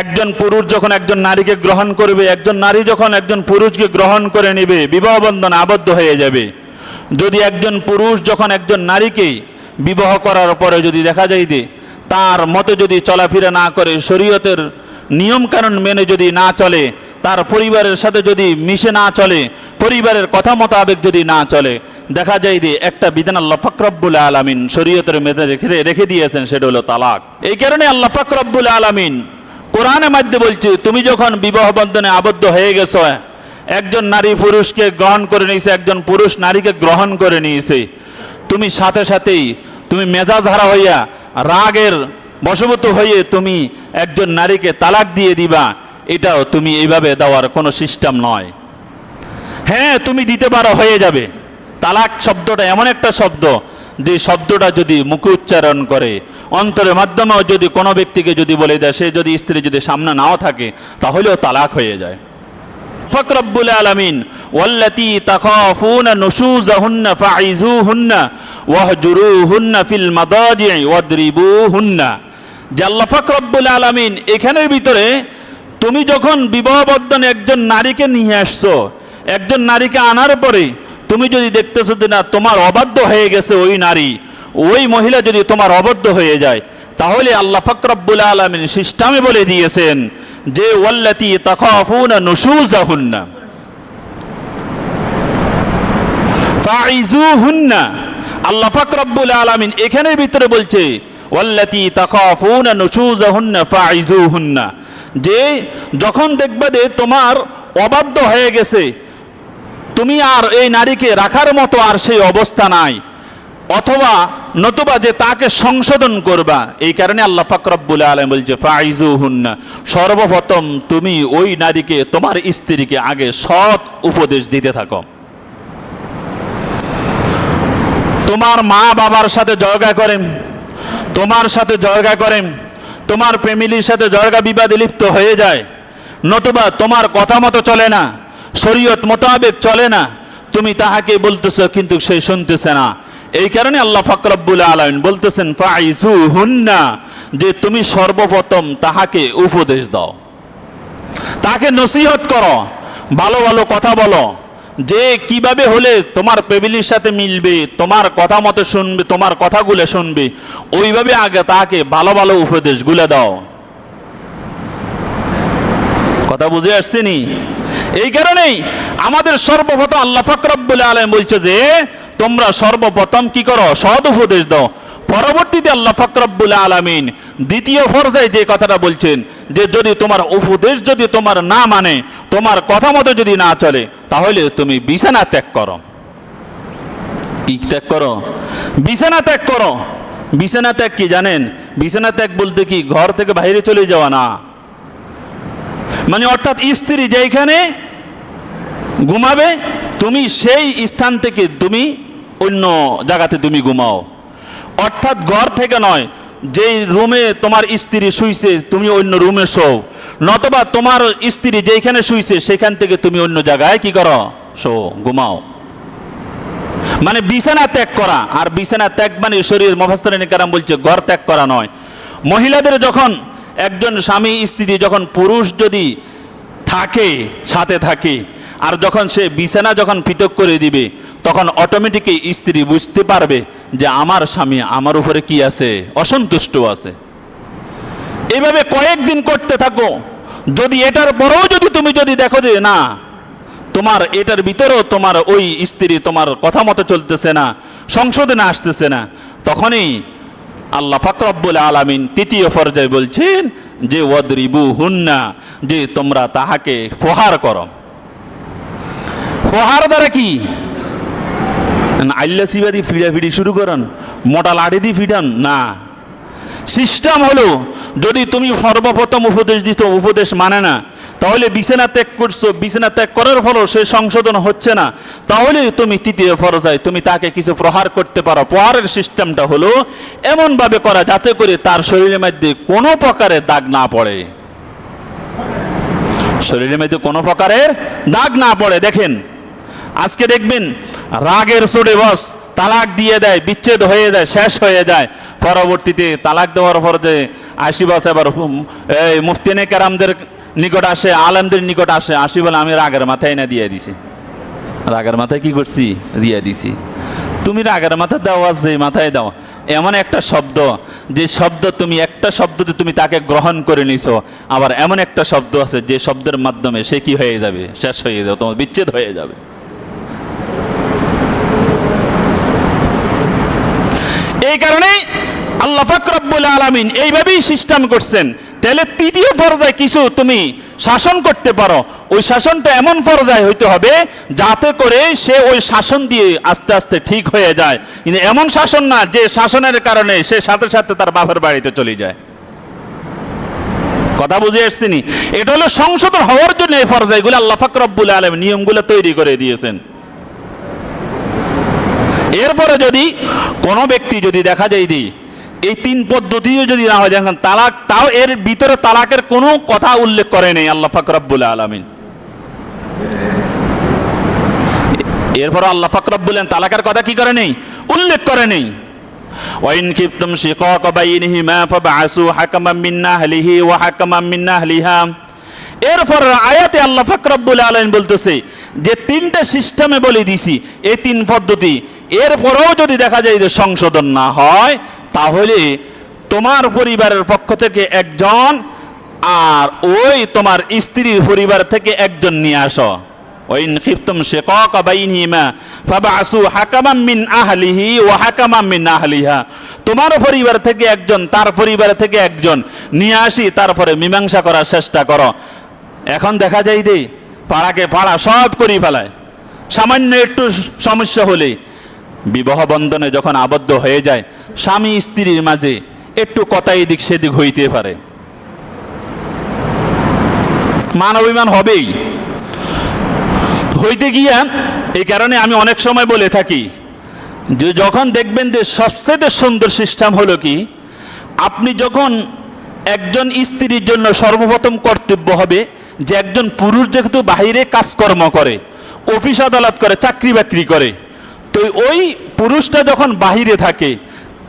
একজন পুরুষ যখন একজন নারীকে গ্রহণ করবে, একজন নারী যখন একজন পুরুষকে গ্রহণ করে নেবে, বিবাহ বন্ধন আবদ্ধ হয়ে যাবে। যদি একজন পুরুষ যখন একজন নারীকে বিবাহ করার পরে যদি দেখা যায় যে তার মতে যদি চলাফেরা না করে, শরীয়তের নিয়মকানুন মেনে যদি না চলে, তার পরিবারের সাথে যদি মিশে না চলে, পরিবারের কথা মোতাবেক যদি না চলে, দেখা যায় যে একটা বিধান আল্লাহ ফকরব্বুল আলমিন শরীয়তের মেধে রেখে রেখে দিয়েছেন, সেটা হলো তালাক। এই কারণে আল্লাহ ফকরব্বুল আলমিন কোরআনের মধ্যে বলছে, তুমি যখন বিবাহ বন্ধনে আবদ্ধ হয়ে গেছো, একজন নারী পুরুষকে গ্রহণ করে নিয়েছে, একজন পুরুষ নারীকে গ্রহণ করে নিয়েছে, তুমি সাথে সাথেই, তুমি মেজাজ হারা হইয়া, রাগের বশবত হয়ে তুমি একজন নারীকে তালাক দিয়ে দিবা, এটাও তুমি এইভাবে দেওয়ার কোনো সিস্টেম নয়। হ্যাঁ তুমি দিতে পারো, হয়ে যাবে। তালাক শব্দটা এমন একটা শব্দ যে শব্দটা যদি মুখে উচ্চারণ করে, অন্তরের মাধ্যমেও যদি কোনো ব্যক্তিকে যদি বলে দেয়, সে যদি স্ত্রী যদি সামনে নাও থাকে, তাহলেও তালাক হয়ে যায়। ফকরব্বুল আলমিন, ওয়াল্লাতি তাখাফুনা নুশুজাহুন্না ফাইজুহুন্না ওয়াহজুরুহুন্না ফিল মাদাজি ওয়াদরিবুহুন্না। যে আল্লাহ ফকরব্বুল আলমিন, এখানের ভিতরে তুমি যখন বিবাহ বন্ধনে একজন নারীকে নিয়ে আসছো, একজন নারীকে আনার পরে তুমি যদি দেখতেছো যে না, তোমার অবাধ্য হয়ে গেছে ওই নারী, ওই মহিলা যদি তোমার অবদ্ধ হয়ে যায়, তাহলে আল্লাহ ফকরব্বুল আলমিন সিস্টামে বলে দিয়েছেন যে, ওয়াল্লাতি তাখাফুনা নুশুজাহুন্না ফাইজুহুন্না আল্লাহ ফকরব্বুল আলমিন এখানের ভিতরে বলছে, ওয়াল্লাতি তাখাফুনা নুশুজাহুন্না ফাইজুহুন্না যে, যখন দেখবে যে তোমার অবাধ্য হয়ে গেছে তুমি আর এই নারীকে রাখার মতো আর সেই অবস্থা নাই। অথবা নতুবা যে তাকে সংশোধন করবা, এই কারণে আল্লাহ ফাকরব্বুল আলম বলছে ফাইজু হুন্না সর্বপ্রথম তুমি ওই নারীকে, তোমার স্ত্রীকে আগে সৎ উপদেশ দিতে থাকো। তোমার মা বাবার সাথে জয়গা করেন, তোমার সাথে জয়গা করেন, তোমার ফ্যামিলির সাথে জয়গা বিবাদে লিপ্ত হয়ে যায়, নতুবা তোমার কথা মতো চলে না। শরীয়ত মোতাবেক চলে না। তুমি তাহাকে বলতেছো কিন্তু সে শুনতেছে না। এই কারণে আল্লাহ ফকরব্বুল আলমিন বলতেছেন ফাইজু হুন্না যে তুমি সর্বপ্রথম তাহাকে উপদেশ দাও। তাকে নসিহত করো। ভালো ভালো কথা বলো। যে কীভাবে হলে তোমার ফ্যামিলির সাথে মিলবে, তোমার কথা মতো শুনবে, তোমার কথাগুলো শুনবে, ওইভাবে আগে তাকে ভালো ভালো উপদেশ উপদেশগুলো দাও। কথা বুঝে আসছেনি? এই কারণেই আমাদের সর্বপ্রথম আল্লাহ ফকরব্বুল আলম বলছে যে, তোমরা সর্বপ্রথম কি করো? সৎ উপদেশ দাও। পরবর্তীতে আল্লাহ ফকরব্বুল আলমিন দ্বিতীয় পর্যায়ে যে কথাটা বলছেন, যে যদি তোমার উপদেশ যদি তোমার না মানে তোমার কথা মতো যদি না চলে, তাহলে তুমি বিছানা ত্যাগ করো। কি ত্যাগ করো? বিছানা ত্যাগ করো। বিছানা ত্যাগ কি জানেন? বিছানা ত্যাগ বলতে কি ঘর থেকে বাইরে চলে যাওয়া না। মানে অর্থাৎ স্ত্রী যেখানে ঘুমাবে, তুমি সেই স্থান থেকে তুমি অন্য জায়গাতে তুমি ঘুমাও। অর্থাৎ ঘর থেকে নয়, যেই রুমে তোমার স্ত্রী শুইছে, তুমি অন্য রুমে শো নতবা তোমার স্ত্রী যেখানে শুইছে, সেখান থেকে তুমি অন্য জায়গায় কি করো? শো ঘুমাও। মানে বিছানা ত্যাগ করা, আর বিছানা ত্যাগ মানে শরীর মফাস্তারিনী কারাম বলছে, ঘর ত্যাগ করা নয়। মহিলাদের যখন একজন স্বামী স্ত্রী যখন পুরুষ যদি থাকে, সাথে থাকে, আর যখন সে বিছানা যখন পৃথক করে দিবে, তখন অটোমেটিকই স্ত্রী বুঝতে পারবে যে আমার স্বামী আমার উপরে কি আছে, অসন্তুষ্ট আছে। এইভাবে কয়েকদিন করতে থাকো। যদি এটার পরেও যদি তুমি যদি দেখো যে না, তোমার এটার ভিতরেও তোমার ওই স্ত্রী তোমার কথা মতো চলতেছে না, সংশোধনে আসতেছে না, তখনই আল্লাহ ফাকরব্বুল আলামিন তৃতীয় পর্যায়ে বলছেন যে ওয়াদরিবু হুন্না যে তোমরা তাহাকে ফোহার করো। ফোহার দ্বারা কি? আল্লা সিবাদি ফিডা ফিডি শুরু করেন, মোটা লাঠি দিয়ে ফিডান না। সিস্টেম হলো, যদি তুমি সর্বপ্রথম উপদেশ দিত উপদেশ মানে না, তাহলে বিছানা ত্যাগ করছ, বিছানা ত্যাগ করার ফলেও সে সংশোধন হচ্ছে না তাহলে তুমি তৃতীয় ফরজায় তুমি তাকে কিছু প্রহার করতে পারো। প্রহারের সিস্টেমটা হলো, এমনভাবে করা যাতে করে তার শরীরের মধ্যে কোনো প্রকারের দাগ না পড়ে। শরীরের মধ্যে কোনো প্রকারের দাগ না পড়ে, দেখেন, আজকে দেখবেন, রাগের সোডে বস, তালাক দিয়ে দেয়, বিচ্ছেদ হয়ে যায়, শেষ হয়ে যায় পরবর্তীতে তালাক দেওয়ার পর যে আসি বসে আবার হুম- এই মুফতিনে কেরামদের নিকট আসে, আলমদের নিকট আসে আসি বলে, আমি রাগের মাথায় না দিয়ে দিছি। রাগের মাথায় কি করছি? দিয়ে দিছি। তুমি রাগের মাথায় দাও, আজ যে মাথায় দাও। এমন একটা শব্দ, যে শব্দ তুমি, একটা শব্দতে তুমি তাকে গ্রহণ করে নিছো, আবার এমন একটা শব্দ আছে, যে শব্দের মাধ্যমে সে কি হয়ে যাবে? শেষ হয়ে যাবে, তোমার বিচ্ছেদ হয়ে যাবে। এই কারণে আল্লাহ ফাকরাবুল আলমিন এইভাবেই সিস্টেম করছেন। তাহলে তৃতীয় পর্যায়ে কিছু তুমি শাসন করতে পারো। ওই শাসনটা এমন পর্যায়ে হইতে হবে যাতে করে সে ওই শাসন দিয়ে আস্তে আস্তে ঠিক হয়ে যায়। কিন্তু এমন শাসন না যে শাসনের কারণে সে সাথে সাথে তার বাপের বাড়িতে চলে যায়। কথা বুঝে এসছিনি এটা হলো সংশোধন হওয়ার জন্য এই পর্যায়গুলো আল্লাহ ফাকরাবুল আলম নিয়মগুলো তৈরি করে দিয়েছেন। এরপরে যদি কোনো ব্যক্তি যদি দেখা যায় দি এই তিন পদ্ধতিও যদি না হয় দেখেন তালাক তাও এর ভিতরে তালাকের কোনো কথা উল্লেখ করে নেই আল্লাহ ফাকরাবুল আলমিন এরপর আল্লাহ ফাকরাবুল্লেন তালাকের কথা কি করে নেই উল্লেখ করে নেই وإن خفتم شقاق بينهما فابعثوا حكما من أهله وحكما من أهلها এরপর আয়াতে আল্লাহ ফাকরাবুল আলম বলতেছে যে তিনটা সিস্টেমে বলে দিছি, এই তিন পদ্ধতি। এরপরেও যদি দেখা যায় যে সংশোধন না হয়, তাহলে তোমার পরিবারের পক্ষ থেকে একজন আর ওই তোমার স্ত্রীর পরিবার থেকে একজন নিয়ে আসো। খিফতুম শিকাক বাইনহিমা ফাবআসু হাকামান মিন আহলিহি ওয়া হাকামান মিন আহলিহা। তোমার পরিবার থেকে একজন, তার পরিবার থেকে একজন নিয়ে আসি, তারপরে মীমাংসা করার চেষ্টা করো। এখন দেখা যায় যে পাড়াকে পাড়া সব করি ফেলায়। সামান্য একটু সমস্যা হলে বিবাহ বন্ধনে যখন আবদ্ধ হয়ে যায়, স্বামী স্ত্রীর মাঝে একটু কথা এদিক সেদিক হইতে পারে। মান অভিমান হবেই। হইতে গিয়া এই কারণে আমি অনেক সময় বলে থাকি, যে যখন দেখবেন যে সবচেয়ে সুন্দর সিস্টেম হলো কি, আপনি যখন একজন স্ত্রীর জন্য সর্বপ্রথম কর্তব্য হবে যে একজন পুরুষ যেহেতু বাহিরে কাজকর্ম করে, অফিস আদালত করে, চাকরি বাকরি করে, তো ওই পুরুষটা যখন বাহিরে থাকে,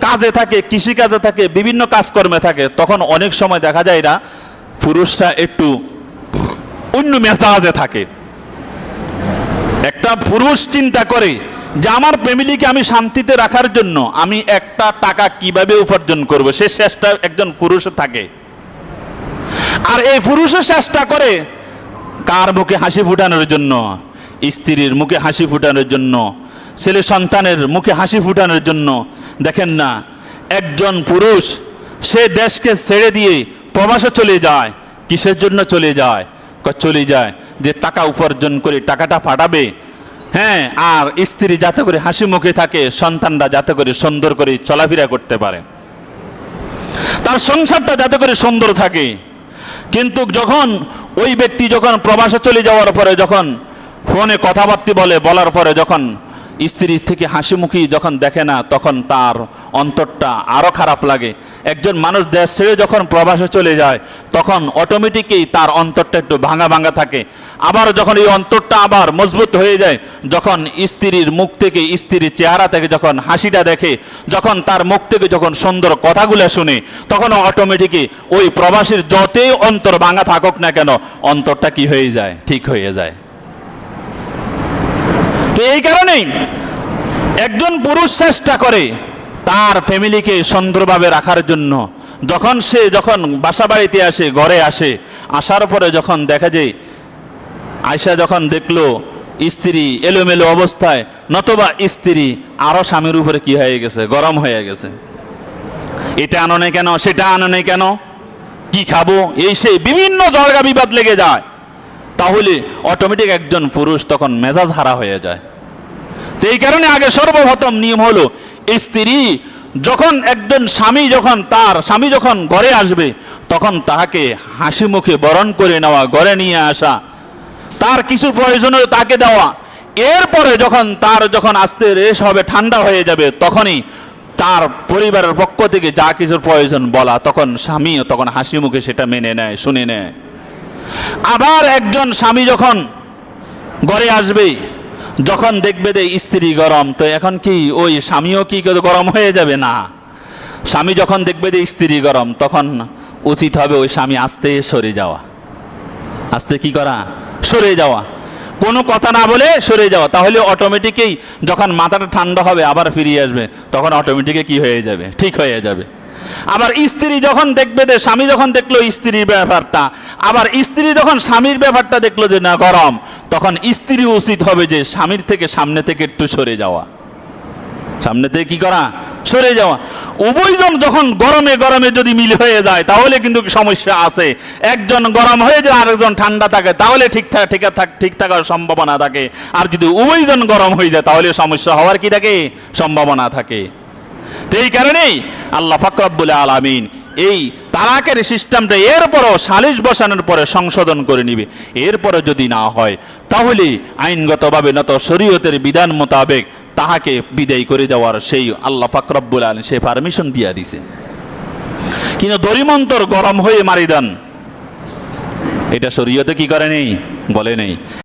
কাজে থাকে, কৃষিকাজে থাকে, বিভিন্ন কাজকর্মে থাকে, তখন অনেক সময় দেখা যায় না পুরুষটা একটু অন্য মেজাজে থাকে। একটা পুরুষ চিন্তা করে যে আমার ফ্যামিলিকে আমি শান্তিতে রাখার জন্য আমি একটা টাকা কীভাবে উপার্জন করব? সে চেষ্টা একজন পুরুষ থাকে। আর এই পুরুষও চেষ্টা করে কার মুখে হাসি ফুটানোর জন্য? স্ত্রীর মুখে হাসি ফুটানোর জন্য। ছেলে সন্তানের মুখে হাসি ফুটানোর জন্য। দেখেন না, একজন পুরুষ, সে দেশকে ছেড়ে দিয়ে প্রবাসে চলে যায়, কিসের জন্য চলে যায়? চলে যায়। যে টাকা উপার্জন করে টাকাটা ফাটাবে হ্যাঁ আর স্ত্রী যাতে করে হাসি মুখে থাকে, সন্তানরা যাতে করে সুন্দর করে চলাফেরা করতে পারে। তার সংসারটা যাতে করে সুন্দর থাকে। কিন্তু যখন ওই ব্যক্তি যখন প্রবাসে চলে যাওয়ার পরে, যখন ফোনে কথাবার্তা বলে, বলার পরে, যখন স্ত্রীর থেকে হাসি মুখী যখন দেখে না, তখন তার অন্তরটা আরও খারাপ লাগে। একজন মানুষ দেশ ছেড়ে যখন প্রবাসে চলে যায়, তখন অটোমেটিকই তার অন্তরটা একটু ভাঙা ভাঙা থাকে। আবার যখন এই অন্তরটা আবার মজবুত হয়ে যায়, যখন স্ত্রীর মুখ থেকে স্ত্রীর চেহারা থেকে যখন হাসিটা দেখে, যখন তার মুখ থেকে যখন সুন্দর কথাগুলো শুনে তখন অটোমেটিকই ওই প্রবাসীর যতই অন্তর ভাঙা থাকুক না কেন, অন্তরটা কি হয়ে যায়? ঠিক হয়ে যায়। তো এই কারণেই একজন পুরুষ চেষ্টা করে তার ফ্যামিলিকে সুন্দরভাবে রাখার জন্য। যখন সে যখন বাসা বাড়িতে আসে, ঘরে আসে, আসার পরে যখন দেখা যায় আয়সা যখন দেখল স্ত্রী এলোমেলো অবস্থায়, নতবা স্ত্রী আরও স্বামীর উপরে কি হয়ে গেছে, গরম হয়ে গেছে। এটা আনো কেন, সেটা আনো কেন, কি খাব, এই সেই বিভিন্ন জলগা বিবাদ লেগে যায়। তাহলে অটোমেটিক একজন পুরুষ তখন মেজাজ হারা হয়ে যায়। সেই কারণে আগে সর্বপ্রথম নিয়ম হলো স্ত্রী যখন একজন স্বামী যখন তার স্বামী যখন ঘরে আসবে, তখন তাহাকে হাসি মুখে বরণ করে নেওয়া, ঘরে নিয়ে আসা, তার কিছু প্রয়োজনীয় তাকে দেওয়া। এরপরে যখন তার যখন আস্তে রেশ হবে, ঠান্ডা হয়ে যাবে, তখনই তার পরিবারের পক্ষ থেকে যা কিছুর প্রয়োজন বলা, তখন স্বামীও তখন হাসি মুখে সেটা মেনে নেয়, শুনে নেয়। আবার একজন স্বামী যখন ঘরে আসবে, যখন দেখবে যে স্ত্রী গরম, তো এখন কি ওই স্বামীও কি গরম হয়ে যাবে? না। স্বামী যখন দেখবে যে স্ত্রী গরম, তখন উচিত হবে ওই স্বামী আস্তে সরে যাওয়া। আস্তে কি করা? সরে যাওয়া। কোনো কথা না বলে সরে যাওয়া। তাহলে অটোমেটিকেই যখন মাথাটা ঠান্ডা হবে, আবার ফিরিয়ে আসবে, তখন অটোমেটিকে কি হয়ে যাবে? ঠিক হয়ে যাবে। আবার স্ত্রী যখন দেখবে যে স্বামী যখন দেখল স্ত্রীর ব্যাপারটা, আবার স্ত্রী যখন স্বামীর ব্যাপারটা দেখল যে না, গরম, তখন স্ত্রী উচিত হবে যে স্বামীর থেকে সামনে থেকে একটু সরে যাওয়া। সামনে থেকে কি করা? সরে যাওয়া। উভয়জন যখন গরমে গরমে যদি মিল হয়ে যায়, তাহলে কিন্তু সমস্যা আছে। একজন গরম হয়ে যায়, আরেকজন ঠান্ডা থাকে, তাহলে ঠিকঠাক ঠিক থাক ঠিক থাকার সম্ভাবনা থাকে। আর যদি উভয়জন গরম হয়ে যায়, তাহলে সমস্যা হওয়ার কি থাকে? সম্ভাবনা থাকে। এই কারণেই আল্লাহ ফাকরাবুল আলামিন এই তালাকের সিস্টেমটা এরপরও সালিশ বসানোর পরে সংশোধন করে নিবে। এরপরে যদি না হয়, তাহলে আইনগতভাবে নত শরীয়তের বিধান মোতাবেক তাহাকে বিদায় করে দেওয়ার সেই আল্লাহ ফাকরাবুল আলম সে পারমিশন দিয়া দিছে। কিন্তু দরিমন্তর গরম হয়ে মারি দেন, এটা শরীয়তে কি করে নেই? বলে নেই।